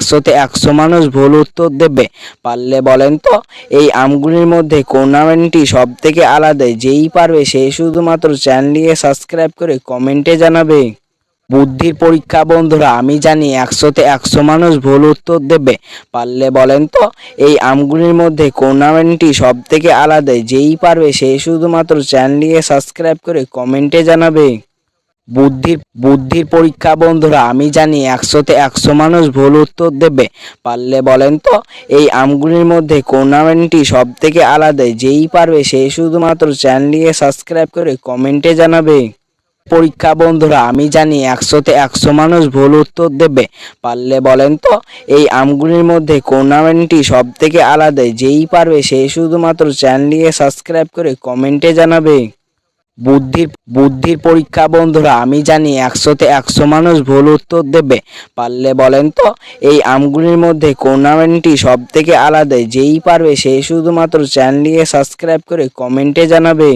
একশোতে একশো মানুষ ভুল উত্তর দেবে। পারলে বলেন তো, এই আমগুলির মধ্যে আমটি সব থেকে আলাদা? যেই পারবে সে শুধুমাত্র চ্যানেলটিকে সাবস্ক্রাইব করে কমেন্টে জানাবে। বুদ্ধির পরীক্ষা বন্ধুরা, আমি জানি একশোতে একশো মানুষ ভুল উত্তর দেবে। পারলে বলেন তো, এই আমগুলির মধ্যে আমটি সব থেকে আলাদা? যেই পারবে সে শুধুমাত্র চ্যানেলটিকে সাবস্ক্রাইব করে কমেন্টে জানাবে। বুদ্ধির বুদ্ধির পরীক্ষা বন্ধুরা, আমি জানি একশোতে একশো মানুষ ভুল উত্তর দেবে। পারলে বলেন তো, এই আমগুলির মধ্যে কোন আমটি সব থেকে আলাদা, যেই পারবে সে শুধুমাত্র চ্যানেলটিকে সাবস্ক্রাইব করে কমেন্টে জানাবে। পরীক্ষা বন্ধুরা, আমি জানি একশোতে একশো মানুষ ভুল উত্তর দেবে। পারলে বলেন তো, এই আমগুলির মধ্যে কোন আমটি সব থেকে আলাদা, যেই পারবে সে শুধুমাত্র চ্যানেলটিকে সাবস্ক্রাইব করে কমেন্টে জানাবে। বুদ্ধির বুদ্ধির পরীক্ষা, বন্ধুরা, আমি জানি একশোতে একশো মানুষ ভুল উত্তর দেবে। পারলে বলেন তো, এই আমগুলির মধ্যে কোন সব থেকে আলাদা, যেই পারবে সে শুধুমাত্র চ্যানেলটিকে সাবস্ক্রাইব করে কমেন্টে জানাবে।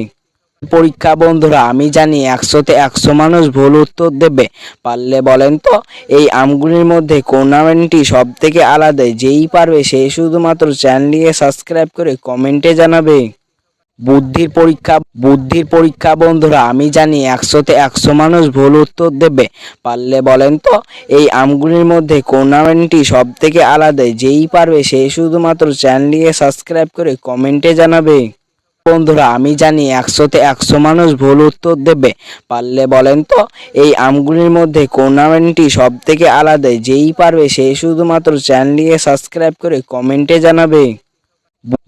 পরীক্ষা, বন্ধুরা, আমি জানি একশোতে একশো মানুষ ভুল উত্তর দেবে। পারলে বলেন তো, এই আমগুলির মধ্যে কোন সব থেকে আলাদা, যেই পারবে সে শুধুমাত্র চ্যানেলটিকে সাবস্ক্রাইব করে কমেন্টে জানাবে। বুদ্ধির পরীক্ষা বুদ্ধির পরীক্ষা বন্ধুরা, আমি জানি একশোতে একশো মানুষ ভুল উত্তর দেবে। পারলে বলেন তো, এই আমগুলির মধ্যে কোন আমটি সব থেকে আলাদা? যেই পারবে সে শুধুমাত্র চ্যানেলটিকে সাবস্ক্রাইব করে কমেন্টে জানাবে। বন্ধুরা, আমি জানি একশোতে একশো মানুষ ভুল উত্তর দেবে। পারলে বলেন তো, এই আমগুলির মধ্যে কোন আমটি সব থেকে আলাদা? যেই পারবে সে শুধুমাত্র চ্যানেলটিকে সাবস্ক্রাইব করে কমেন্টে জানাবে।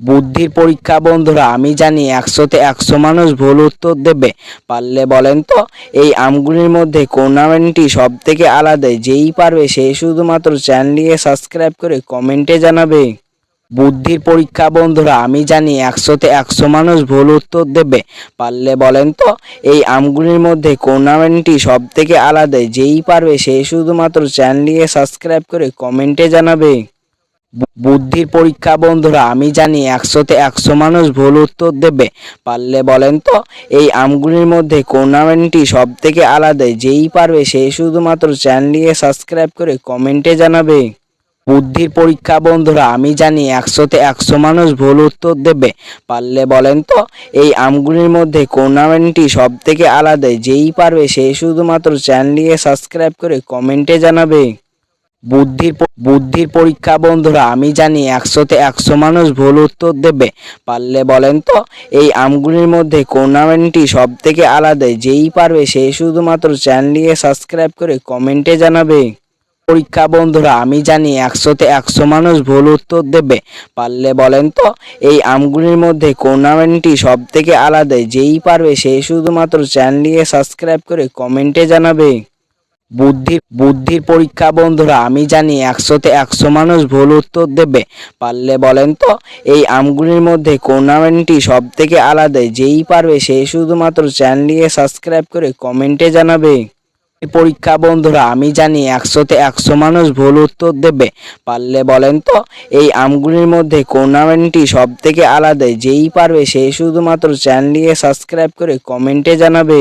বুদ্ধির পরীক্ষা বন্ধুরা, আমি জানি একশোতে একশো মানুষ ভুল উত্তর দেবে। পারলে বলেন তো, এই আমগুলির মধ্যে কোন আমটি সব থেকে আলাদা, যেই পারবে সে শুধুমাত্র চ্যানেলটিকে সাবস্ক্রাইব করে কমেন্টে জানাবে। বুদ্ধির পরীক্ষা বন্ধুরা, আমি জানি একশোতে একশো মানুষ ভুল উত্তর দেবে। পারলে বলেন তো, এই আমগুলির মধ্যে কোন আমটি সব থেকে আলাদা, যেই পারবে সে শুধুমাত্র চ্যানেলটিকে সাবস্ক্রাইব করে কমেন্টে জানাবে। বুদ্ধির পরীক্ষা, বন্ধুরা, আমি জানি একশোতে একশো মানুষ ভুল উত্তর দেবে। পারলে বলেন তো, এই আমগুলির মধ্যে আমটি সব থেকে আলাদা? যেই পারবে সে শুধুমাত্র চ্যানেলটিকে সাবস্ক্রাইব করে কমেন্টে জানাবে। বুদ্ধির পরীক্ষা, বন্ধুরা, আমি জানি একশোতে একশো মানুষ ভুল উত্তর দেবে। পারলে বলেন তো, এই আমগুলির মধ্যে আমটি সব থেকে আলাদা? যেই পারবে সে শুধুমাত্র চ্যানেলটিকে সাবস্ক্রাইব করে কমেন্টে জানাবে। বুদ্ধির বুদ্ধির পরীক্ষা, বন্ধুরা, আমি জানি একশোতে একশো মানুষ ভুল উত্তর দেবে। পারলে বলেন তো, এই আমগুলির মধ্যে কোন আমটি সব থেকে আলাদা? যেই পারবে সে শুধুমাত্র চ্যানেলটিকে সাবস্ক্রাইব করে কমেন্টে জানাবে। পরীক্ষা, বন্ধুরা, আমি জানি একশোতে একশো মানুষ ভুল উত্তর দেবে। পারলে বলেন তো, এই আমগুলির মধ্যে কোন আমটি সব থেকে আলাদা? যেই পারবে সে শুধুমাত্র চ্যানেলটিকে সাবস্ক্রাইব করে কমেন্টে জানাবে। বুদ্ধি বুদ্ধির পরীক্ষা বন্ধুরা, আমি জানি একশোতে একশো মানুষ ভুল উত্তর দেবে। পারলে বলেন তো, এই আমগুলির মধ্যে কোন আমটি সব থেকে আলাদা, যেই পারবে সে শুধুমাত্র চ্যানেলটিকে সাবস্ক্রাইব করে কমেন্টে জানাবে। পরীক্ষা বন্ধুরা, আমি জানি একশোতে একশো মানুষ ভুল উত্তর দেবে। পারলে বলেন তো, এই আমগুলির মধ্যে কোন আমটি সব থেকে আলাদা, যেই পারবে সে শুধুমাত্র চ্যানেলটিকে সাবস্ক্রাইব করে কমেন্টে জানাবে।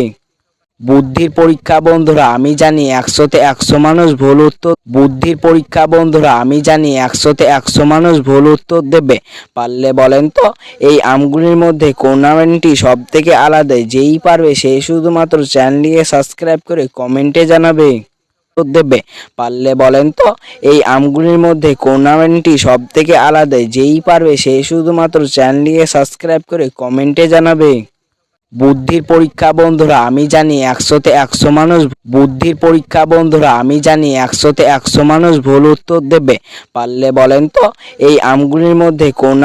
বুদ্ধির পরীক্ষা বন্ধুরা, আমি জানি একশোতে একশো মানুষ ভুল উত্তর বুদ্ধির পরীক্ষা বন্ধুরা, আমি জানি একশোতে একশো মানুষ ভুল উত্তর দেবে। পারলে বলেন তো, এই আমগুলির মধ্যে কোন সব থেকে আলাদা? যেই পারবে সে শুধুমাত্র চ্যানেলটিকে সাবস্ক্রাইব করে কমেন্টে জানাবে। উত্তর দেবে। পারলে বলেন তো, এই আমগুলির মধ্যে কোন সব থেকে আলাদা? যেই পারবে সে শুধুমাত্র চ্যানেলটিকে সাবস্ক্রাইব করে কমেন্টে জানাবে। বুদ্ধির পরীক্ষা বন্ধুরা, আমি জানি একশোতে একশো মানুষ বুদ্ধির পরীক্ষা বন্ধুরা, আমি জানি একশোতে একশো মানুষ ভুল উত্তর দেবে। পারলে বলেন তো, এই আমগুলির মধ্যে কোন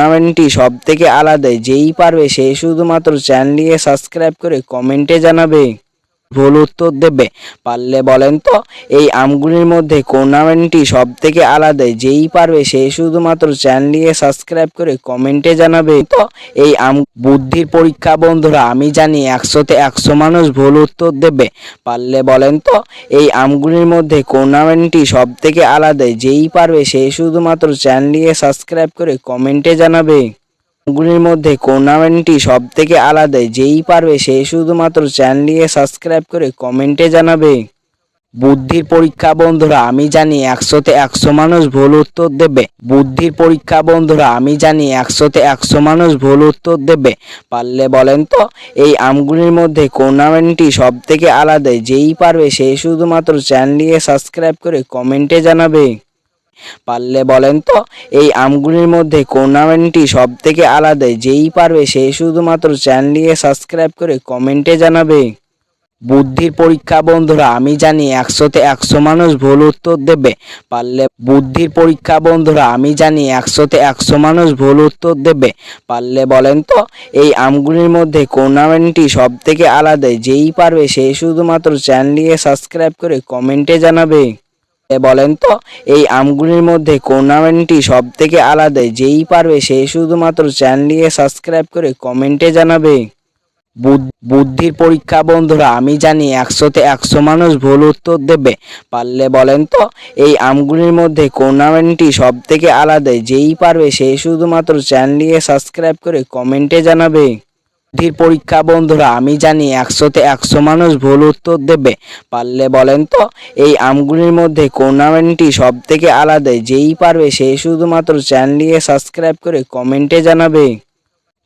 সব থেকে আলাদা? যেই পারবে সে শুধুমাত্র চ্যানেলটিকে সাবস্ক্রাইব করে কমেন্টে জানাবে। ভুল উত্তর দেবে। পারলে বলেন তো, এই আমগুলির মধ্যে কোন আমটি সব থেকে আলাদা? যেই পারবে সে শুধুমাত্র চ্যানেলটিকে সাবস্ক্রাইব করে কমেন্টে জানাবে। তো এই আম বুদ্ধির পরীক্ষা বন্ধুরা, আমি জানি একশোতে একশো মানুষ ভুল উত্তর দেবে। পারলে বলেন তো, এই আমগুলির মধ্যে কোন আমটি সব থেকে আলাদা? যেই পারবে সে শুধুমাত্র চ্যানেলটিকে সাবস্ক্রাইব করে কমেন্টে জানাবে। গুলির মধ্যে আমটি সব থেকে আলাদা, যেই পারবে সে শুধুমাত্র চ্যানেলটিকে সাবস্ক্রাইব করে কমেন্টে জানাবে। বুদ্ধির পরীক্ষা, বন্ধুরা, আমি জানি একশোতে একশো মানুষ ভুল উত্তর দেবে। বুদ্ধির পরীক্ষা, বন্ধুরা, আমি জানি একশোতে একশো মানুষ ভুল উত্তর দেবে। পারলে বলেন তো, এই আমগুলির মধ্যে আমটি সব থেকে আলাদা, যেই পারবে সেই শুধুমাত্র চ্যানেলটিকে সাবস্ক্রাইব করে কমেন্টে জানাবে। পারলে বলেন তো, এই আমগুলির মধ্যে কোন আমটি সব থেকে আলাদা, যেই পারবে সেই শুধুমাত্র চ্যানেলটিকে সাবস্ক্রাইব করে কমেন্টে জানাবে। বুদ্ধির পরীক্ষা বন্ধুরা, আমি জানি একশোতে একশো মানুষ ভুল উত্তর দেবে, পারলে বুদ্ধির পরীক্ষা বন্ধুরা, আমি জানি একশোতে একশো মানুষ ভুল উত্তর দেবে, পারলে বলেন তো, এই আমগুলির মধ্যে কোন আমটি সব থেকে আলাদা, যেই পারবে সেই শুধুমাত্র চ্যানেলটিকে সাবস্ক্রাইব করে কমেন্টে জানাবে। বলেন তো, এই আমগুলির মধ্যে আমটি সব থেকে আলাদা? যেই পারবে সেই শুধুমাত্র চ্যানেলটিকে সাবস্ক্রাইব করে কমেন্টে জানাবে। বুদ- বুদ্ধির পরীক্ষা বন্ধুরা, আমি জানি একশোতে একশো মানুষ ভুল উত্তর দেবে। পারলে বলেন তো, এই আমগুলির মধ্যে আমটি সব থেকে আলাদা? যেই পারবে সেই শুধুমাত্র চ্যানেলটিকে সাবস্ক্রাইব করে কমেন্টে জানাবে। বুদ্ধির পরীক্ষা, বন্ধুরা, আমি জানি একশোতে একশো মানুষ ভুল উত্তর দেবে। পারলে বলেন তো, এই আমগুলির মধ্যে আমটি সব থেকে আলাদা? যেই পারবে সেই শুধুমাত্র চ্যানেলটিকে সাবস্ক্রাইব করে কমেন্টে জানাবে।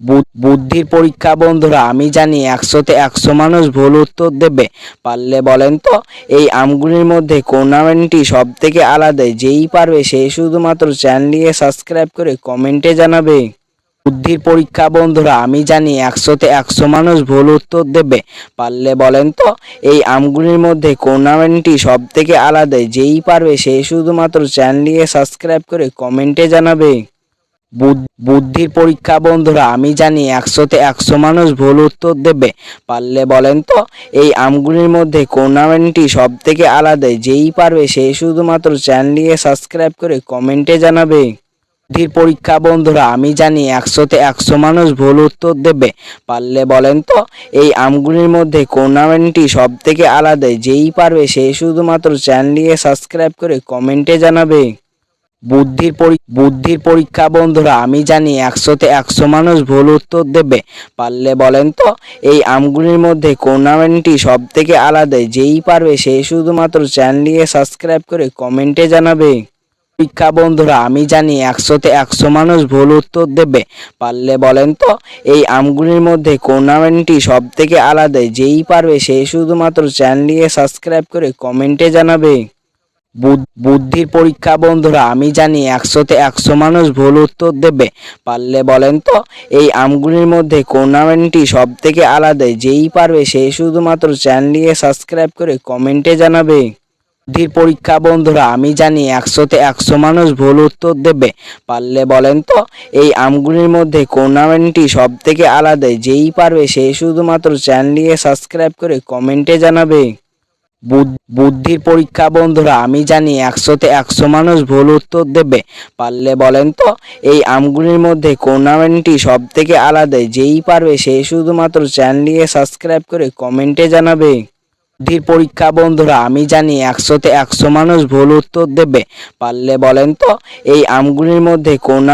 বুদ- বুদ্ধির পরীক্ষা, বন্ধুরা, আমি জানি একশোতে একশো মানুষ ভুল উত্তর দেবে। পারলে বলেন তো, এই আমগুলির মধ্যে আমটি সব থেকে আলাদা? যেই পারবে সেই শুধুমাত্র চ্যানেলটিকে সাবস্ক্রাইব করে কমেন্টে জানাবে। বুদ্ধির পরীক্ষা, বন্ধুরা, আমি জানি একশোতে একশো মানুষ ভুল উত্তর দেবে। পারলে বলেন তো, এই আমগুলির মধ্যে আমটি সব থেকে আলাদা, যেই পারবে সেই শুধুমাত্র চ্যানেলটিকে সাবস্ক্রাইব করে কমেন্টে জানাবে। বুদ- বুদ্ধির পরীক্ষা, বন্ধুরা, আমি জানি একশোতে একশো মানুষ ভুল উত্তর দেবে। পারলে বলেন তো, এই আমগুলির মধ্যে আমটি সব থেকে আলাদা, যেই পারবে সেই শুধুমাত্র চ্যানেলটিকে সাবস্ক্রাইব করে কমেন্টে জানাবে। বুদ্ধির পরীক্ষা, বন্ধুরা, আমি জানি একশোতে একশো মানুষ ভুল উত্তর দেবে। পারলে বলেন তো, এই আমগুলির মধ্যে কোন সব থেকে আলাদা? যেই পারবে সেই শুধুমাত্র চ্যানেলটিকে সাবস্ক্রাইব করে কমেন্টে জানাবে। বুদ্ধির বুদ্ধির পরীক্ষা, বন্ধুরা, আমি জানি একশোতে একশো মানুষ ভুল উত্তর দেবে। পারলে বলেন তো, এই আমগুলির মধ্যে কোন সব থেকে আলাদা? যেই পারবে সেই শুধুমাত্র চ্যানেলটিকে সাবস্ক্রাইব করে কমেন্টে জানাবে। পরীক্ষা বন্ধুরা, আমি জানি একশোতে একশো মানুষ ভুল উত্তর দেবে। পারলে বলেন তো, এই আমগুলির মধ্যে কোন সব থেকে আলাদা, যেই পারবে সেই শুধুমাত্র চ্যানেলটিকে সাবস্ক্রাইব করে কমেন্টে জানাবে। বুদ- বুদ্ধির পরীক্ষা বন্ধুরা, আমি জানি একশোতে একশো মানুষ ভুল উত্তর দেবে। পারলে বলেন তো, এই আমগুলির মধ্যে কোন সব থেকে আলাদা, যেই পারবে সেই শুধুমাত্র চ্যানেলটিকে সাবস্ক্রাইব করে কমেন্টে জানাবে। বুদ্ধির পরীক্ষা, বন্ধুরা, আমি জানি একশোতে একশো মানুষ ভুল উত্তর দেবে। পারলে বলেন তো, এই আমগুলির মধ্যে কোন আমটি সব থেকে আলাদা? যেই পারবে সেই শুধুমাত্র চ্যানেলটিকে সাবস্ক্রাইব করে কমেন্টে জানাবে। বুদ- বুদ্ধির পরীক্ষা, বন্ধুরা, আমি জানি একশোতে একশো মানুষ ভুল উত্তর দেবে। পারলে বলেন তো, এই আমগুলির মধ্যে কোন আমটি সব থেকে আলাদা? যেই পারবে সেই শুধুমাত্র চ্যানেলটিকে সাবস্ক্রাইব করে কমেন্টে জানাবে। বুদ্ধির পরীক্ষা, বন্ধুরা, আমি জানি একশোতে একশো মানুষ ভুল উত্তর দেবে। পারলে বলেন তো, এই আমগুলির মধ্যে কোন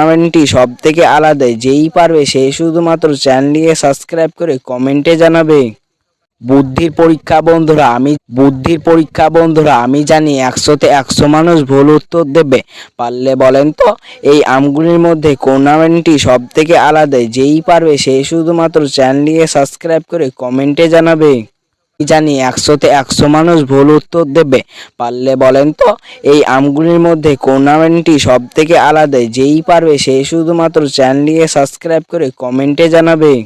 সব থেকে আলাদা, যেই পারবে সেই শুধুমাত্র চ্যানেলটিকে সাবস্ক্রাইব করে কমেন্টে জানাবে। বুদ্ধির পরীক্ষা, বন্ধুরা, আমি বুদ্ধির পরীক্ষা, বন্ধুরা, আমি জানি একশোতে একশো মানুষ ভুল উত্তর দেবে। পারলে বলেন তো, এই আমগুলির মধ্যে কোন সব থেকে আলাদা, যেই পারবে সেই শুধুমাত্র চ্যানেলটিকে সাবস্ক্রাইব করে কমেন্টে জানাবে। জানি, একশোতে একশো মানুষ ভুল উত্তর দেবে। পারলে বলেন তো, এই আমগুলির মধ্যে আমটি সব থেকে আলাদা, যেই পারবে সেই শুধুমাত্র চ্যানেলটিকে সাবস্ক্রাইব করে কমেন্টে জানাবে।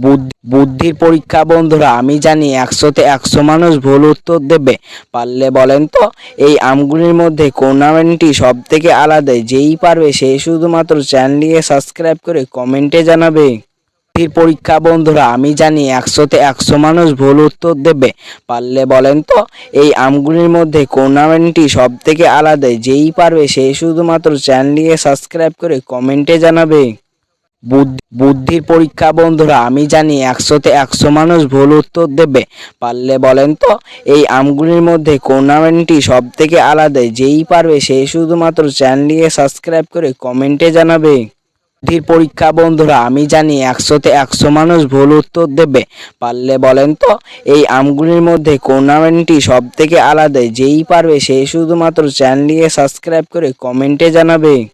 বুদ- বুদ্ধির পরীক্ষা বন্ধুরা, আমি জানি একশোতে একশো মানুষ ভুল উত্তর দেবে। পারলে বলেন তো, এই আমগুলির মধ্যে আমটি সব থেকে আলাদা, যেই পারবে সেই শুধুমাত্র চ্যানেলটিকে সাবস্ক্রাইব করে কমেন্টে জানাবে। বুদ্ধির পরীক্ষা, বন্ধুরা, আমি জানি একশোতে একশো মানুষ ভুল উত্তর দেবে। পারলে বলেন তো, এই আমগুলির মধ্যে আমটি সব থেকে আলাদা। যেই পারবে সেই শুধুমাত্র চ্যানেলটিকে সাবস্ক্রাইব করে কমেন্টে জানাবে। বুদ- বুদ্ধির পরীক্ষা, বন্ধুরা, আমি জানি একশোতে একশো মানুষ ভুল উত্তর দেবে। পারলে বলেন তো, এই আমগুলির মধ্যে আমটি সব থেকে আলাদা। যেই পারবে সেই শুধুমাত্র চ্যানেলটিকে সাবস্ক্রাইব করে কমেন্টে জানাবে। বুদ্ধির পরীক্ষা, বন্ধুরা, আমি জানি একশোতে একশো মানুষ ভুল উত্তর দেবে। পারলে বলেন তো, এই আমগুলির মধ্যে আমটি সব থেকে আলাদা, যেই পারবে সে শুধুমাত্র চ্যানেলটিকে সাবস্ক্রাইব করে কমেন্টে জানাবে।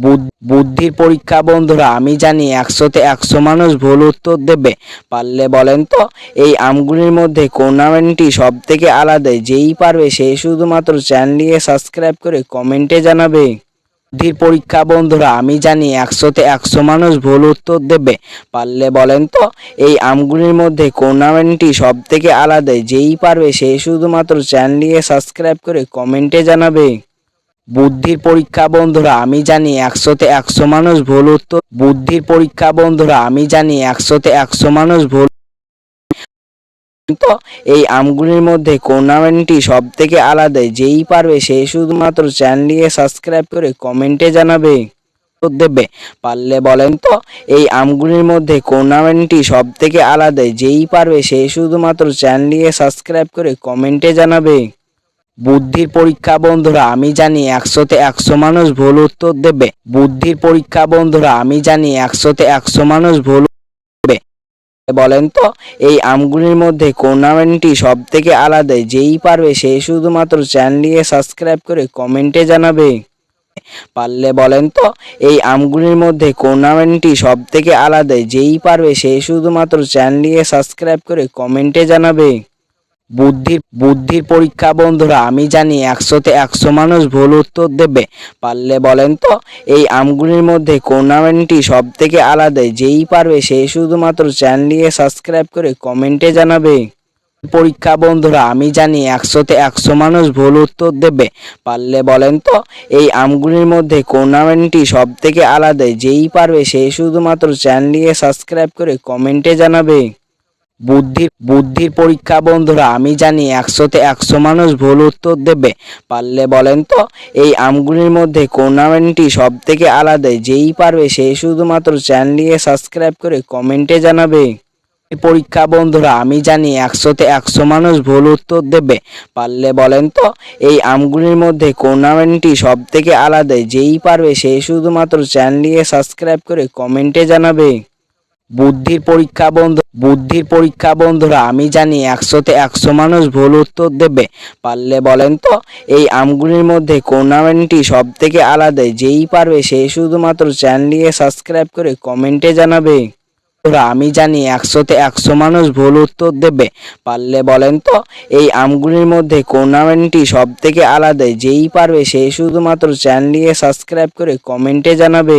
বুদ- বুদ্ধির পরীক্ষা, বন্ধুরা, আমি জানি একশোতে একশো মানুষ ভুল উত্তর দেবে। পারলে বলেন তো, এই আমগুলির মধ্যে আমটি সব থেকে আলাদা, যেই পারবে সে শুধুমাত্র চ্যানেলটিকে সাবস্ক্রাইব করে কমেন্টে জানাবে। বুদ্ধির পরীক্ষা, বন্ধুরা, আমি জানি একশোতে একশো মানুষ ভুল উত্তর দেবে। পারলে বলেন তো, এই আমগুলির মধ্যে কোন আমটি সব থেকে আলাদা? যেই পারবে সে শুধুমাত্র চ্যানেলটিকে সাবস্ক্রাইব করে কমেন্টে জানাবে। বুদ্ধির পরীক্ষা, বন্ধুরা, আমি জানি একশোতে একশো মানুষ ভুল উত্তর। বুদ্ধির পরীক্ষা, বন্ধুরা, আমি জানি একশোতে একশো মানুষ ভুল তো এই আমগুলির মধ্যে আমটি সব থেকে আলাদা, যেই পারবে সে শুধুমাত্র চ্যানেলটিকে সাবস্ক্রাইব করে কমেন্টে জানাবে। দেবে। পারলে বলেন তো, এই আমগুলির মধ্যে আমটি সব থেকে আলাদা, যেই পারবে সে শুধুমাত্র চ্যানেলটিকে সাবস্ক্রাইব করে কমেন্টে জানাবে। বুদ্ধির পরীক্ষা, বন্ধুরা, আমি জানি একশোতে একশো মানুষ ভুল উত্তর দেবে। বুদ্ধির পরীক্ষা, বন্ধুরা, আমি জানি একশোতে একশো মানুষ ভুল বলেন তো, এই আমগুলির মধ্যে কোন সব থেকে আলাদা, যেই পারবে সে শুধুমাত্র চ্যানেলটিকে সাবস্ক্রাইব করে কমেন্টে জানাবে। পারলে বলেন তো, এই আমগুলির মধ্যে কোন সব থেকে আলাদা, যেই পারবে সে শুধুমাত্র চ্যানেলটিকে সাবস্ক্রাইব করে কমেন্টে জানাবে। বুদ্ধির বুদ্ধির পরীক্ষা বন্ধুরা, আমি জানি একশোতে একশো মানুষ ভুল উত্তর দেবে। পারলে বলেন তো, এই আমগুলির মধ্যে কোন সব থেকে আলাদা? যেই পারবে সে শুধুমাত্র চ্যানেলটিকে সাবস্ক্রাইব করে কমেন্টে জানাবে। পরীক্ষা বন্ধুরা, আমি জানি একশোতে একশো মানুষ ভুল উত্তর দেবে। পারলে বলেন তো, এই আমগুলির মধ্যে কোন সব থেকে আলাদা? যেই পারবে সে শুধুমাত্র চ্যানেলটিকে সাবস্ক্রাইব করে কমেন্টে জানাবে। বুদ্ধির বুদ্ধির পরীক্ষা বন্ধুরা, আমি জানি একশোতে একশো মানুষ ভুল উত্তর দেবে। পারলে বলেন তো, এই আমগুলির মধ্যে আমটি সব থেকে আলাদা, যেই পারবে সে শুধুমাত্র চ্যানেলটিকে সাবস্ক্রাইব করে কমেন্টে জানাবে। পরীক্ষা বন্ধুরা, আমি জানি একশোতে একশো মানুষ ভুল উত্তর দেবে। পারলে বলেন তো, এই আমগুলির মধ্যে আমটি সব থেকে আলাদা, যেই পারবে সে শুধুমাত্র চ্যানেলটিকে সাবস্ক্রাইব করে কমেন্টে জানাবে। বুদ্ধির পরীক্ষা বন্ধু, বুদ্ধির পরীক্ষা বন্ধুরা, আমি জানি একশোতে একশো মানুষ ভুল উত্তর দেবে। পারলে বলেন তো, এই আমগুলির মধ্যে কোন সব থেকে আলাদা? যেই পারবে সে শুধুমাত্র চ্যানেলটিকে সাবস্ক্রাইব করে কমেন্টে জানাবে। আমি জানি একশোতে একশো মানুষ ভুল উত্তর দেবে। পারলে বলেন তো, এই আমগুলির মধ্যে কোন সব থেকে আলাদা? যেই পারবে সে শুধুমাত্র চ্যানেলটিকে সাবস্ক্রাইব করে কমেন্টে জানাবে।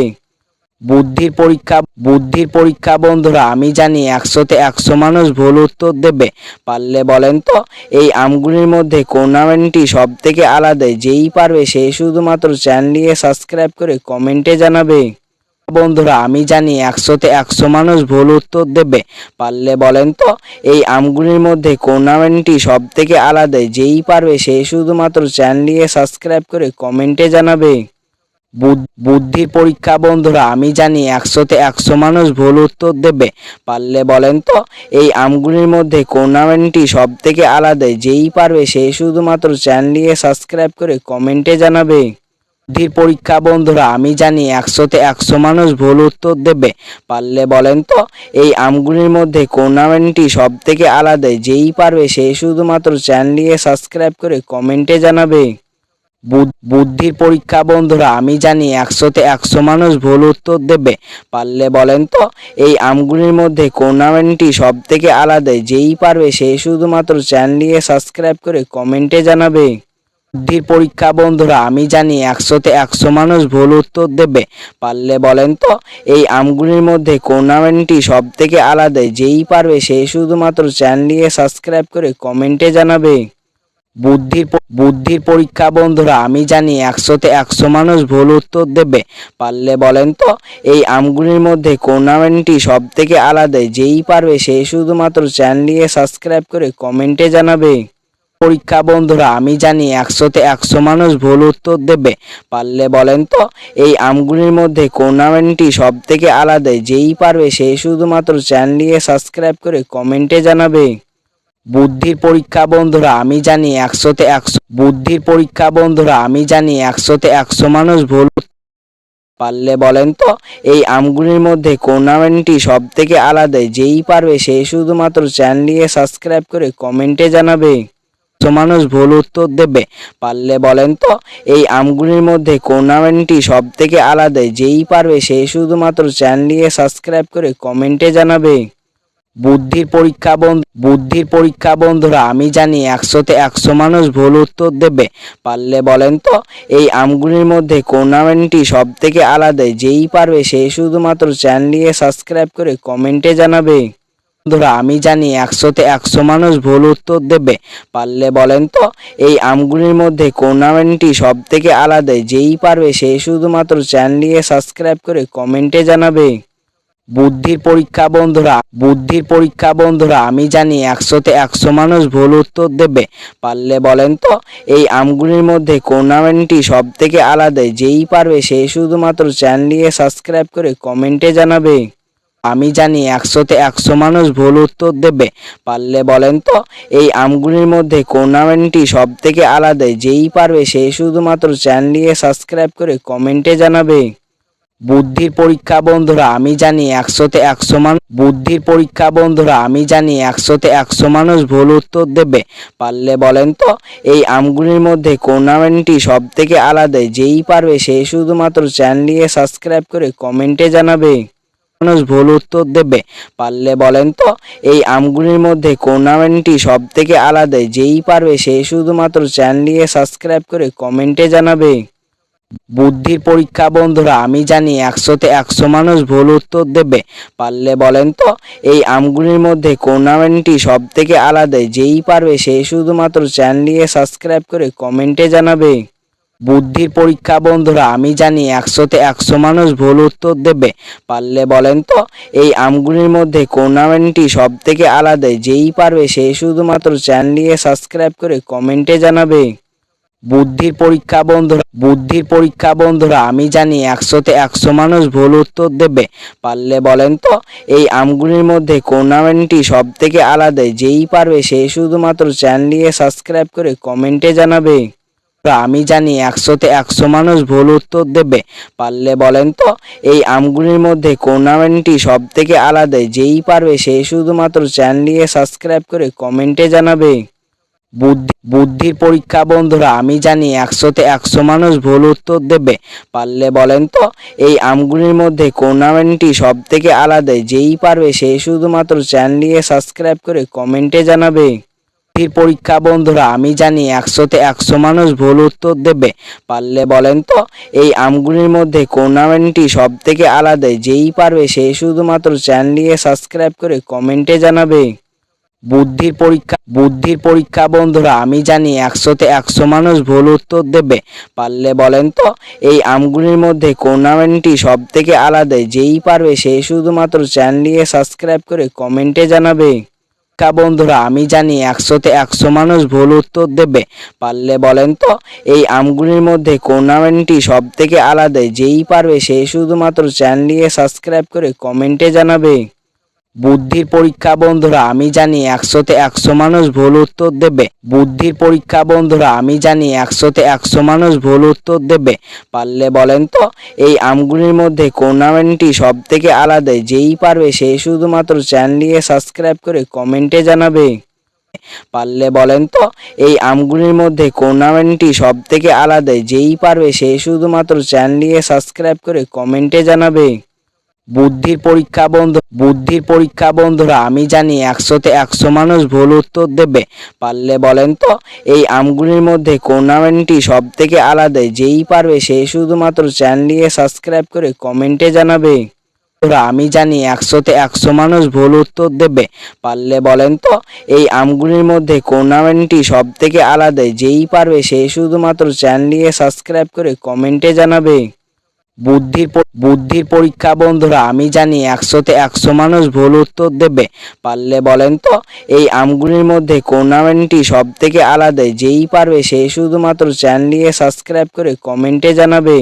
বুদ্ধির পরীক্ষা বুদ্ধির পরীক্ষা বন্ধুরা, আমি জানি একশোতে একশো মানুষ ভুল উত্তর দেবে। পারলে বলেন তো, এই আমগুলির মধ্যে কোন আমটি সব থেকে আলাদা, যেই পারবে সে শুধুমাত্র চ্যানেলটিকে সাবস্ক্রাইব করে কমেন্টে জানাবে। বন্ধুরা, আমি জানি একশোতে একশো মানুষ ভুল উত্তর দেবে। পারলে বলেন তো, এই আমগুলির মধ্যে কোন আমটি সব থেকে আলাদা, যেই পারবে সে শুধুমাত্র চ্যানেলটিকে সাবস্ক্রাইব করে কমেন্টে জানাবে। বুদ- বুদ্ধির পরীক্ষা, বন্ধুরা, আমি জানি একশোতে একশো মানুষ ভুল উত্তর দেবে। পারলে বলেন তো, এই আমগুলির মধ্যে আমটি সব থেকে আলাদা, যেই পারবে সে শুধুমাত্র চ্যানেলটিকে সাবস্ক্রাইব করে কমেন্টে জানাবে। বুদ্ধির পরীক্ষা, বন্ধুরা, আমি জানি একশোতে একশো মানুষ ভুল উত্তর দেবে। পারলে বলেন তো, এই আমগুলির মধ্যে আমটি সব থেকে আলাদা, যেই পারবে সে শুধুমাত্র চ্যানেলটিকে সাবস্ক্রাইব করে কমেন্টে জানাবে। বুদ্ধির পরীক্ষা, বন্ধুরা, আমি জানি একশোতে একশো মানুষ ভুল উত্তর দেবে। পারলে বলেন তো, এই আমগুলির মধ্যে কোন আমটি সব থেকে আলাদা, যেই পারবে সে শুধুমাত্র চ্যানেলটিকে সাবস্ক্রাইব করে কমেন্টে জানাবে। বুদ্ধির পরীক্ষা, বন্ধুরা, আমি জানি একশোতে একশো মানুষ ভুল উত্তর দেবে। পারলে বলেন তো, এই আমগুলির মধ্যে কোন আমটি সব থেকে আলাদা, যেই পারবে সে শুধুমাত্র চ্যানেলটিকে সাবস্ক্রাইব করে কমেন্টে জানাবে। বুদ্ধির বুদ্ধির পরীক্ষা, বন্ধুরা, আমি জানি একশোতে একশো মানুষ ভুল উত্তর দেবে। পারলে বলেন তো, এই আমগুলির মধ্যে কোন আমটি সব থেকে আলাদা। যেই পারবে সে শুধুমাত্র চ্যানেলটিকে সাবস্ক্রাইব করে কমেন্টে জানাবে। পরীক্ষা, বন্ধুরা, আমি জানি একশোতে একশো মানুষ ভুল উত্তর দেবে। পারলে বলেন তো, এই আমগুলির মধ্যে কোন আমটি সব থেকে আলাদা। যেই পারবে সে শুধুমাত্র চ্যানেলটিকে সাবস্ক্রাইব করে কমেন্টে জানাবে। বুদ্ধির পরীক্ষা বন্ধুরা, আমি জানি একশোতে একশো। বুদ্ধির পরীক্ষা বন্ধুরা, আমি জানি একশোতে একশো মানুষ ভুল পারলে বলেন তো? এই আমগুলির মধ্যে কোন সব থেকে আলাদা, যেই পারবে সে শুধুমাত্র চ্যানেলটিকে সাবস্ক্রাইব করে কমেন্টে জানাবে। তো মানুষ ভুল উত্তর দেবে, পারলে বলেন তো? এই আমগুলির মধ্যে কোন সব থেকে আলাদা, যেই পারবে সে শুধুমাত্র চ্যানেলটিকে সাবস্ক্রাইব করে কমেন্টে জানাবে। বুদ্ধির পরীক্ষা বন্ধু, বুদ্ধির পরীক্ষা বন্ধুরা, আমি জানি একশোতে একশো মানুষ ভুল উত্তর দেবে। পারলে বলেন তো, এই আমগুলির মধ্যে নামটি সব থেকে আলাদা? যেই পারবে সে শুধুমাত্র চ্যানেলটিকে সাবস্ক্রাইব করে কমেন্টে জানাবে। বন্ধুরা, আমি জানি একশোতে একশো মানুষ ভুল উত্তর দেবে। পারলে বলেন তো, এই আমগুলির মধ্যে নামটি সব থেকে আলাদা? যেই পারবে সে শুধুমাত্র চ্যানেলটিকে সাবস্ক্রাইব করে কমেন্টে জানাবে। বুদ্ধির পরীক্ষা বন্ধুরা, বুদ্ধির পরীক্ষা বন্ধুরা, আমি জানি একশোতে একশো মানুষ ভুল উত্তর দেবে। পারলে বলেন তো, এই আমগুলির মধ্যে নামটি সব থেকে আলাদা? যেই পারবে সে শুধুমাত্র চ্যানেলটিকে সাবস্ক্রাইব করে কমেন্টে জানাবে। আমি জানি একশোতে একশো মানুষ ভুল উত্তর দেবে। পারলে বলেন তো, এই আমগুলির মধ্যে নামটি সব থেকে আলাদা? যেই পারবে সে শুধুমাত্র চ্যানেলটিকে সাবস্ক্রাইব করে কমেন্টে জানাবে। বুদ্ধির পরীক্ষা বন্ধুরা, আমি জানি একশোতে একশো মানুষ, বুদ্ধির পরীক্ষা বন্ধুরা, আমি জানি একশোতে একশো মানুষ ভুল উত্তর দেবে। পারলে বলেন তো, এই আমগুলির মধ্যে নামটি সব থেকে আলাদা, যেই পারবে সে শুধুমাত্র চ্যানেলটিকে সাবস্ক্রাইব করে কমেন্টে জানাবে। মানুষ ভুল উত্তর দেবে। পারলে বলেন তো, এই আমগুলির মধ্যে নামটি সব থেকে আলাদা, যেই পারবে সে শুধুমাত্র চ্যানেলটিকে সাবস্ক্রাইব করে কমেন্টে জানাবে। বুদ্ধির পরীক্ষা, বন্ধুরা, আমি জানি একশোতে একশো মানুষ ভুল উত্তর দেবে। পারলে বলেন তো, এই আমগুলির মধ্যে নামটি সব থেকে আলাদা, যেই পারবে সে শুধুমাত্র চ্যানেলটিকে সাবস্ক্রাইব করে কমেন্টে জানাবে। বুদ্ধির পরীক্ষা, বন্ধুরা, আমি জানি একশোতে একশো মানুষ ভুল উত্তর দেবে। পারলে বলেন তো, এই আমগুলির মধ্যে নামটি সব থেকে আলাদা, যেই পারবে সে শুধুমাত্র চ্যানেলটিকে সাবস্ক্রাইব করে কমেন্টে জানাবে। বুদ্ধির পরীক্ষা বন্ধুরা, বুদ্ধির পরীক্ষা বন্ধুরা, আমি জানি একশোতে একশো মানুষ ভুল উত্তর দেবে। পারলে বলেন তো, এই আমগুলির মধ্যে কোন নামটি সব থেকে আলাদা? যেই পারবে সে শুধুমাত্র চ্যানেলটিকে সাবস্ক্রাইব করে কমেন্টে জানাবে। আমি জানি একশোতে একশো মানুষ ভুল উত্তর দেবে। পারলে বলেন তো, এই আমগুলির মধ্যে কোন নামটি সব থেকে আলাদা? যেই পারবে সে শুধুমাত্র চ্যানেলটিকে সাবস্ক্রাইব করে কমেন্টে জানাবে। বুদ্ধি বুদ্ধির পরীক্ষা, বন্ধুরা, আমি জানি একশোতে একশো মানুষ ভুল উত্তর দেবে। পারলে বলেন তো, এই আমগুলির মধ্যে কোন নামটি সব থেকে আলাদা? যেই পারবে সে শুধুমাত্র চ্যানেলটিকে সাবস্ক্রাইব করে কমেন্টে জানাবে। বুদ্ধির পরীক্ষা, বন্ধুরা, আমি জানি একশোতে একশো মানুষ ভুল উত্তর দেবে। পারলে বলেন তো, এই আমগুলির মধ্যে কোন নামটি সব থেকে আলাদা? যেই পারবে সে শুধুমাত্র চ্যানেলটিকে সাবস্ক্রাইব করে কমেন্টে জানাবে। বুদ্ধির পরীক্ষা বুদ্ধির পরীক্ষা বন্ধুরা, আমি জানি একশোতে একশো মানুষ ভুল উত্তর দেবে। পারলে বলেন তো, এই আমগুলির মধ্যে নামটি সব থেকে আলাদা, যেই পারবে সে শুধুমাত্র চ্যানেলটিকে সাবস্ক্রাইব করে কমেন্টে জানাবে। পরীক্ষা বন্ধুরা, আমি জানি একশোতে একশো মানুষ ভুল উত্তর দেবে। পারলে বলেন তো, এই আমগুলির মধ্যে নামটি সব থেকে আলাদা, যেই পারবে সে শুধুমাত্র চ্যানেলটিকে সাবস্ক্রাইব করে কমেন্টে জানাবে। বুদ্ধির পরীক্ষা বন্ধুরা, আমি জানি একশোতে একশো মানুষ ভুল উত্তর দেবে। বুদ্ধির পরীক্ষা বন্ধুরা, আমি জানি একশোতে একশো মানুষ ভুল উত্তর দেবে। পারলে বলেন তো, এই আমগুলির মধ্যে কোন সব থেকে আলাদা? যেই পারবে সে শুধুমাত্র চ্যানেলটিকে সাবস্ক্রাইব করে কমেন্টে জানাবে। পারলে বলেন তো, এই আমগুলির মধ্যে কোন সব থেকে আলাদা? যেই পারবে সে শুধুমাত্র চ্যানেলটিকে সাবস্ক্রাইব করে কমেন্টে জানাবে। বুদ্ধির পরীক্ষা বন্ধু, বুদ্ধির পরীক্ষা বন্ধুরা, আমি জানি একশোতে একশো মানুষ ভুল উত্তর দেবে। পারলে বলেন তো, এই আমগুলির মধ্যে নামটি সব থেকে আলাদা, যেই পারবে সে শুধুমাত্র চ্যানেলটিকে সাবস্ক্রাইব করে কমেন্টে জানাবে। আমি জানি একশোতে একশো মানুষ ভুল উত্তর দেবে। পারলে বলেন তো, এই আমগুলির মধ্যে নামটি সব থেকে আলাদা, যেই পারবে সে শুধুমাত্র চ্যানেলটিকে সাবস্ক্রাইব করে কমেন্টে জানাবে। বুদ্ধির বুদ্ধির পরীক্ষা, বন্ধুরা, আমি জানি একশোতে একশো মানুষ ভুল উত্তর দেবে। পারলে বলেন তো, এই আমগুলির মধ্যে কোন নামটি সব থেকে আলাদা? যেই পারবে সে শুধুমাত্র চ্যানেলটিকে সাবস্ক্রাইব করে কমেন্টে জানাবে।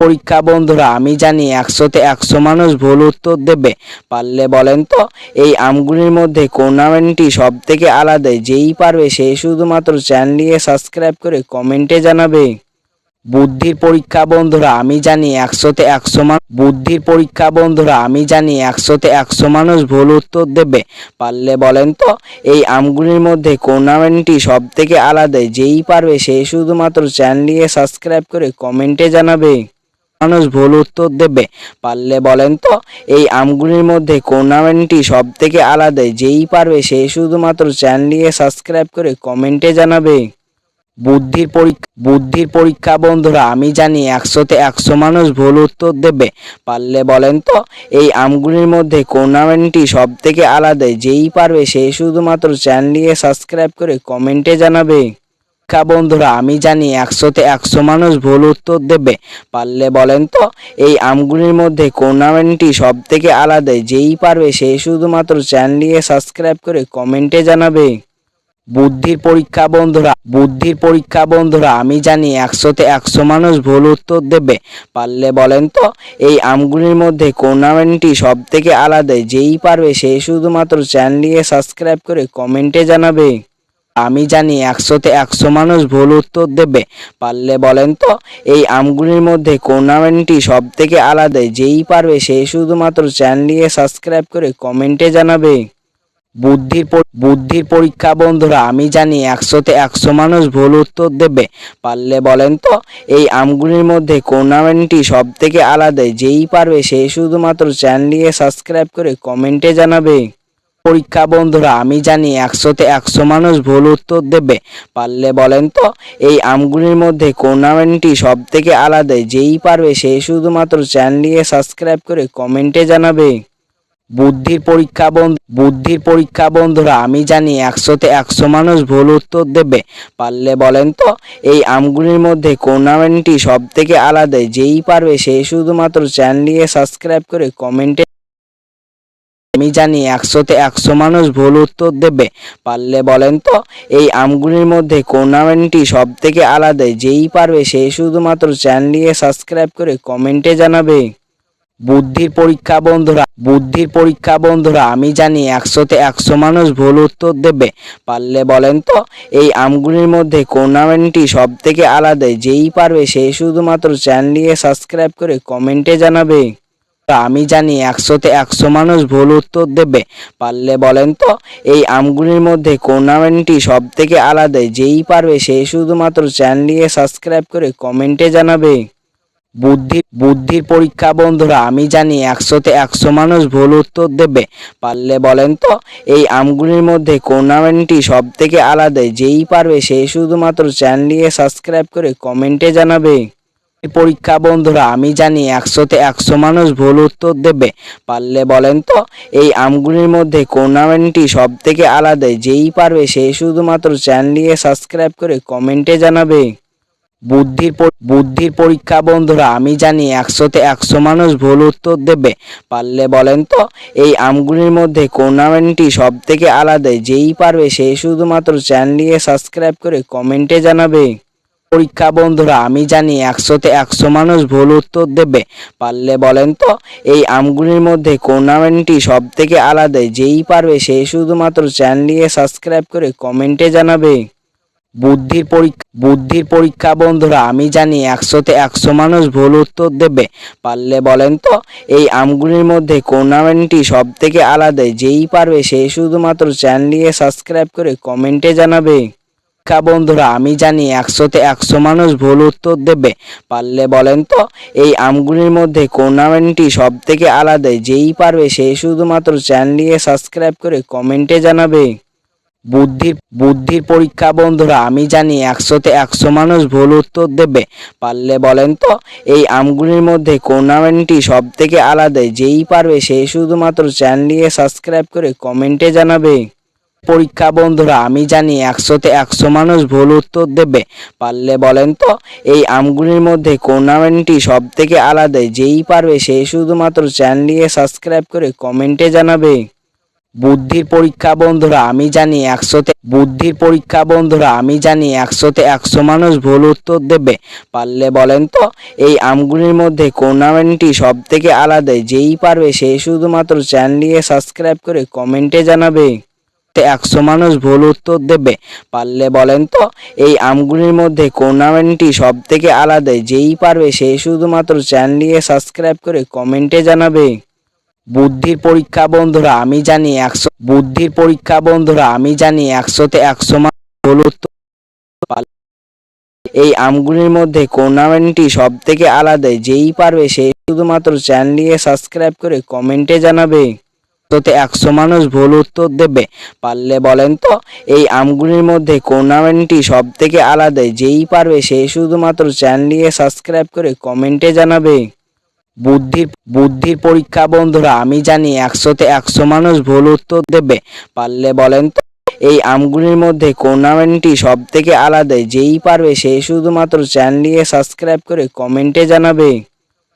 পরীক্ষা, বন্ধুরা, আমি জানি একশোতে একশো মানুষ ভুল উত্তর দেবে। পারলে বলেন তো, এই আমগুলির মধ্যে কোন নামটি সব থেকে আলাদা? যেই পারবে সে শুধুমাত্র চ্যানেলটিকে সাবস্ক্রাইব করে কমেন্টে জানাবে। বুদ্ধির পরীক্ষা বন্ধুরা, আমি জানি একশোতে একশো মান বুদ্ধির পরীক্ষা বন্ধুরা, আমি জানি একশোতে একশো মানুষ ভুল উত্তর দেবে। পারলে বলেন তো, এই আমগুলির মধ্যে কোন আমটি সব থেকে আলাদা? যেই পারবে সেই শুধুমাত্র চ্যানেলটিকে সাবস্ক্রাইব করে কমেন্টে জানাবে। মানুষ ভুল উত্তর দেবে। পারলে বলেন তো, এই আমগুলির মধ্যে কোন আমটি সব থেকে আলাদা? যেই পারবে সেই শুধুমাত্র চ্যানেলটিকে সাবস্ক্রাইব করে কমেন্টে জানাবে। বুদ্ধির পরীক্ষা বুদ্ধির পরীক্ষা বন্ধুরা, আমি জানি একশোতে একশো মানুষ ভুল উত্তর দেবে। পারলে বলেন তো, এই আমগুলির মধ্যে কোন আমটি সব থেকে আলাদা, যেই পারবে সেই শুধুমাত্র চ্যানেলটিকে সাবস্ক্রাইব করে কমেন্টে জানাবে। পরীক্ষা বন্ধুরা, আমি জানি একশোতে একশো মানুষ ভুল উত্তর দেবে। পারলে বলেন তো, এই আমগুলির মধ্যে কোন আমটি সব থেকে আলাদা, যেই পারবে সেই শুধুমাত্র চ্যানেলটিকে সাবস্ক্রাইব করে কমেন্টে জানাবে। বুদ্ধির পরীক্ষা বন্ধুরা, বুদ্ধির পরীক্ষা বন্ধুরা, আমি জানি একশোতে একশো মানুষ ভুল উত্তর দেবে। পারলে বলেন তো, এই আমগুলির মধ্যে আমটি সব থেকে আলাদা, যেই পারবে সেই শুধুমাত্র চ্যানেলটিকে সাবস্ক্রাইব করে কমেন্টে জানাবে। আমি জানি একশোতে একশো মানুষ ভুল উত্তর দেবে। পারলে বলেন তো, এই আমগুলির মধ্যে আমটি সব থেকে আলাদা, যেই পারবে সেই শুধুমাত্র চ্যানেলটিকে সাবস্ক্রাইব করে কমেন্টে জানাবে। বুদ্ধির বুদ্ধির পরীক্ষা, বন্ধুরা, আমি জানি একশোতে একশো মানুষ ভুল উত্তর দেবে। পারলে বলেন তো, এই আমগুলির মধ্যে আমটি সব থেকে আলাদা, যেই পারবে সেই শুধুমাত্র চ্যানেলটিকে সাবস্ক্রাইব করে কমেন্টে জানাবে। পরীক্ষা, বন্ধুরা, আমি জানি একশোতে একশো মানুষ ভুল উত্তর দেবে। পারলে বলেন তো, এই আমগুলির মধ্যে আমটি সব থেকে আলাদা, যেই পারবে সেই শুধুমাত্র চ্যানেলটিকে সাবস্ক্রাইব করে কমেন্টে জানাবে। বুদ্ধির পরীক্ষা বন্ধু। বুদ্ধির পরীক্ষা বন্ধুরা, আমি জানি একশোতে একশো মানুষ ভুল উত্তর দেবে। পারলে বলেন তো, এই আমগুলির মধ্যে কোন সব থেকে আলাদা? যেই পারবে সেই শুধুমাত্র চ্যানেলটিকে সাবস্ক্রাইব করে কমেন্টে আমি জানি একশোতে একশো মানুষ ভুল উত্তর দেবে। পারলে বলেন তো, এই আমগুলির মধ্যে কোন সব থেকে আলাদা? যেই পারবে সেই শুধুমাত্র চ্যানেলটিকে সাবস্ক্রাইব করে কমেন্টে জানাবে। বুদ্ধির পরীক্ষা বন্ধুরা, বুদ্ধির পরীক্ষা বন্ধুরা, আমি জানি একশোতে একশো মানুষ ভুল উত্তর দেবে। পারলে বলেন তো, এই আমগুলির মধ্যে আমটি সব থেকে আলাদা, যেই পারবে সেই শুধুমাত্র চ্যানেলটিকে সাবস্ক্রাইব করে কমেন্টে জানাবে। আমি জানি একশোতে একশো মানুষ ভুল উত্তর দেবে। পারলে বলেন তো, এই আমগুলির মধ্যে আমটি সব থেকে আলাদা, যেই পারবে সেই শুধুমাত্র চ্যানেলটিকে সাবস্ক্রাইব করে কমেন্টে জানাবে। বুদ্ধি, বুদ্ধির পরীক্ষা বন্ধুরা, আমি জানি একশোতে একশো মানুষ ভুল উত্তর দেবে। পারলে বলেন তো, এই আমগুলির মধ্যে কোন আমটি সব থেকে আলাদা, যেই পারবে সেই শুধুমাত্র চ্যানেলটিকে সাবস্ক্রাইব করে কমেন্টে জানাবে। পরীক্ষা বন্ধুরা, আমি জানি একশোতে একশো মানুষ ভুল উত্তর দেবে। পারলে বলেন তো, এই আমগুলির মধ্যে কোন আমটি সব থেকে আলাদা, যেই পারবে সেই শুধুমাত্র চ্যানেলটিকে সাবস্ক্রাইব করে কমেন্টে জানাবে। বুদ্ধির বুদ্ধির পরীক্ষা বন্ধুরা, আমি জানি একশোতে একশো মানুষ ভুল উত্তর দেবে। পারলে বলেন তো, এই আমগুলির মধ্যে কোন সব থেকে আলাদা। যেই পারবে সেই শুধুমাত্র চ্যানেলটিকে সাবস্ক্রাইব করে কমেন্টে জানাবে। পরীক্ষা বন্ধুরা, আমি জানি একশোতে একশো মানুষ ভুল উত্তর দেবে। পারলে বলেন তো, এই আমগুলির মধ্যে কোন সব থেকে আলাদা। যেই পারবে সেই শুধুমাত্র চ্যানেলটিকে সাবস্ক্রাইব করে কমেন্টে জানাবে। বুদ্ধির পরীক্ষা বুদ্ধির পরীক্ষা, বন্ধুরা, আমি জানি একশোতে একশো মানুষ ভুল উত্তর দেবে। পারলে বলেন তো, এই আমগুলির মধ্যে আমটি সব থেকে আলাদা। যেই পারবে সেই শুধুমাত্র চ্যানেলটিকে সাবস্ক্রাইব করে কমেন্টে জানাবে। বন্ধুরা, আমি জানি একশোতে একশো মানুষ ভুল উত্তর দেবে। পারলে বলেন তো, এই আমগুলির মধ্যে আমটি সব থেকে আলাদা। যেই পারবে সেই শুধুমাত্র চ্যানেলটিকে সাবস্ক্রাইব করে কমেন্টে জানাবে। বুদ্ধির বুদ্ধির পরীক্ষা বন্ধুরা, আমি জানি একশোতে একশো মানুষ ভুল উত্তর দেবে। পারলে বলেন তো, এই আমগুলির মধ্যে কোন সব থেকে আলাদা, যেই পারবে সেই শুধুমাত্র চ্যানেলটিকে সাবস্ক্রাইব করে কমেন্টে জানাবে। পরীক্ষা বন্ধুরা, আমি জানি একশোতে একশো মানুষ ভুল উত্তর দেবে। পারলে বলেন তো, এই আমগুলির মধ্যে কোন সব থেকে আলাদা, যেই পারবে সেই শুধুমাত্র চ্যানেলটিকে সাবস্ক্রাইব করে কমেন্টে জানাবে। বুদ্ধির পরীক্ষা বন্ধুরা, আমি জানি একশোতে বুদ্ধির পরীক্ষা বন্ধুরা, আমি জানি একশোতে একশো মানুষ ভুল উত্তর দেবে। পারলে বলেন তো, এই আমগুলির মধ্যে কোন আমটি সব থেকে আলাদা? যেই পারবে সেই শুধুমাত্র চ্যানেলটিকে সাবস্ক্রাইব করে কমেন্টে জানাবে। একশো মানুষ ভুল উত্তর দেবে। পারলে বলেন তো, এই আমগুলির মধ্যে কোন আমটি সব থেকে আলাদা? যেই পারবে সেই শুধুমাত্র চ্যানেলটিকে সাবস্ক্রাইব করে কমেন্টে জানাবে। বুদ্ধির পরীক্ষা বন্ধুরা, আমি জানি একশো বুদ্ধির পরীক্ষা বন্ধুরা, আমি জানি একশোতে একশো ভুল উত্তর এই আমগুলির মধ্যে কোন সব থেকে আলাদা, যেই পারবে সে শুধুমাত্র চ্যানেলটিকে সাবস্ক্রাইব করে কমেন্টে জানাবে। তোতে একশো মানুষ ভুল উত্তর দেবে। পারলে বলেন তো, এই আমগুলির মধ্যে কোন সব থেকে আলাদা, যেই পারবে সে শুধুমাত্র চ্যানেলটিকে সাবস্ক্রাইব করে কমেন্টে জানাবে। বুদ্ধির বুদ্ধির পরীক্ষা বন্ধুরা, আমি জানি একশোতে একশো মানুষ ভুল উত্তর দেবে। পারলে বলেন তো, এই আমগুলির মধ্যে আমটি সব থেকে আলাদা, যেই পারবে সে শুধুমাত্র চ্যানেলটিকে সাবস্ক্রাইব করে কমেন্টে জানাবে।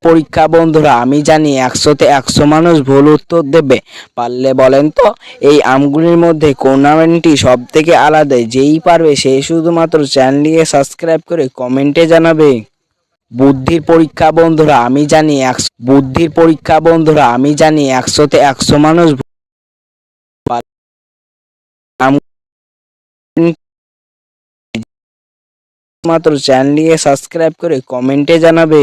পরীক্ষা বন্ধুরা, আমি জানি একশোতে একশো মানুষ ভুল উত্তর দেবে। পারলে বলেন তো, এই আমগুলির মধ্যে আমটি সব থেকে আলাদা, যেই পারবে সে শুধুমাত্র চ্যানেলটিকে সাবস্ক্রাইব করে কমেন্টে জানাবে। বুদ্ধির পরীক্ষা বন্ধুরা, আমি জানি একশো বুদ্ধির পরীক্ষা বন্ধুরা, আমি জানি একশোতে একশো মানুষ মাত্র চ্যানেলটিকে সাবস্ক্রাইব করে কমেন্টে জানাবে।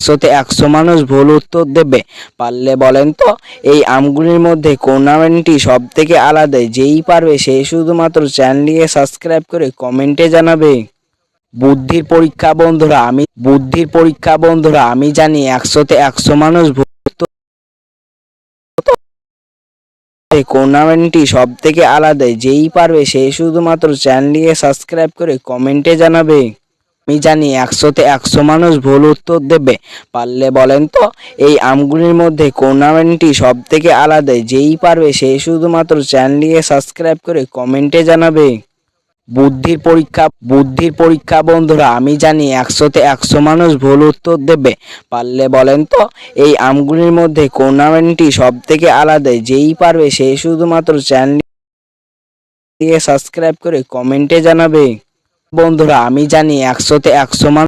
একশোতে একশো মানুষ ভুল উত্তর দেবে। পারলে বলেন তো, এই আমগুলির মধ্যে কোন আমটি সব থেকে আলাদা, যেই পারবে সেই শুধুমাত্র চ্যানেলটিকে সাবস্ক্রাইব করে কমেন্টে জানাবে। বুদ্ধির পরীক্ষা বন্ধুরা, আমি বুদ্ধির পরীক্ষা বন্ধুরা, আমি জানি একশোতে একশো মানুষ আমটি সব থেকে আলাদা, যেই পারবে সে শুধুমাত্র চ্যানেলটিকে সাবস্ক্রাইব করে কমেন্টে জানাবে। আমি জানি একশোতে একশো মানুষ ভুল উত্তর দেবে। পারলে বলেন তো, এই আমগুলির মধ্যে আমটি সব থেকে আলাদা, যেই পারবে সে শুধুমাত্র চ্যানেলটিকে সাবস্ক্রাইব করে কমেন্টে জানাবে। বুদ্ধির পরীক্ষা বুদ্ধির পরীক্ষা বন্ধুরা, আমি জানি একশোতে একশো মানুষ ভুল উত্তর দেবে। পারলে বলেন তো, এই আমগুলির মধ্যে টুর্নামেন্টটি সব থেকে আলাদা, যেই পারবে সে শুধুমাত্র চ্যানেলটিকে সাবস্ক্রাইব করে কমেন্টে জানাবে। বন্ধুরা, আমি জানি একশোতে একশো মানুষ